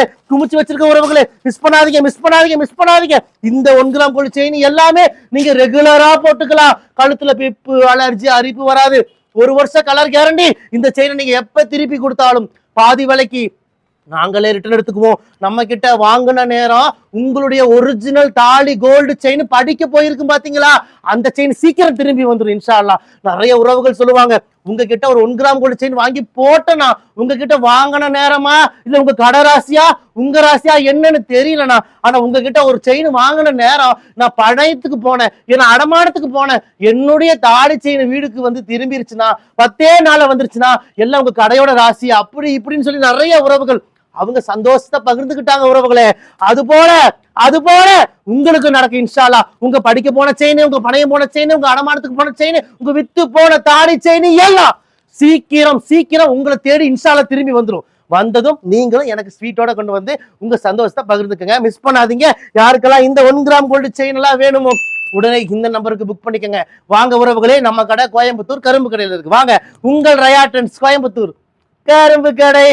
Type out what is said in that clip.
உறவுகளே குமிச்சு வச்சிருக்க உறவுகளே மிஸ் பண்ணாதீங்க மிஸ் பண்ணாதீங்க மிஸ் பண்ணாதீங்க. இந்த ஒன் கிராம் கோல்டு செயின் எல்லாமே நீங்க ரெகுலரா போட்டுக்கலாம். கழுத்துல பிப்பு அலர்ஜி அரிப்பு வராது. ஒரு வருஷம் கலர் கேரண்டி இந்த செயினை நீங்க எப்ப திருப்பி கொடுத்தாலும் பாதி விலைக்கு நாங்களே ரிட்டர்ன் எடுத்துக்குவோம். நம்ம கிட்ட வாங்கின நேரம் உங்களுடைய ஒரிஜினல் தாலி கோல்டு செயின் படிக்க போயிருக்கும் பாத்தீங்களா? அந்த செயின் சீக்கிரம் திரும்பி வந்துடும் இன்ஷா நிறைய உறவுகள் சொல்லுவாங்க உங்ககிட்ட ஒரு ஒன் கிராம் கோல்டு செயின் வாங்கி போட்டேனா? உங்ககிட்ட வாங்கின நேரமா? இல்ல உங்க கடை ராசியா? உங்க ராசியா என்னன்னு தெரியலண்ணா ஆனா உங்ககிட்ட ஒரு செயின் வாங்கின நேரம் நான் பழையத்துக்கு போனேன் ஏன்னா அடமானத்துக்கு போனேன். என்னுடைய தாடி செயின் வீடுக்கு வந்து திரும்பிருச்சுன்னா பத்தே நாள வந்துருச்சுன்னா எல்லாம் உங்க கடையோட ராசி அப்படி இப்படின்னு சொல்லி நிறைய உறவுகள். அவங்க சந்தோஷத்தை பகிர்ந்துக்கிட்டாங்க உறவுகளே. அது போல அது போல உங்களுக்கு நடக்கும் இன்ஷாலா உங்க படிக்க போன செயின் உங்க பணையம் போன செயின் உங்க அடமானத்துக்கு போன செயின் உங்க வித்து போன தாடி செயின் எல்லாம் சீக்கிரம் சீக்கிரம் உங்களை தேடி இன்ஷால்லா திரும்பி வந்துடும் வந்ததும் நீங்களும் எனக்கு ஸ்வீட்டோட கொண்டு வந்து உங்க சந்தோஷத்தை பகிர்ந்துக்கங்க. மிஸ் பண்ணாதீங்க. யாருக்கெல்லாம் இந்த ஒன் கிராம் கோல்டு செயின் எல்லாம் வேணுமோ உடனே இந்த நம்பருக்கு புக் பண்ணிக்கங்க. வாங்க உறவுகளே நம்ம கடை கோயம்புத்தூர் கரும்பு கடையில் இருக்கு. வாங்க உங்கள் ரயாட்டன்ஸ் கோயம்புத்தூர் கரும்பு கடை.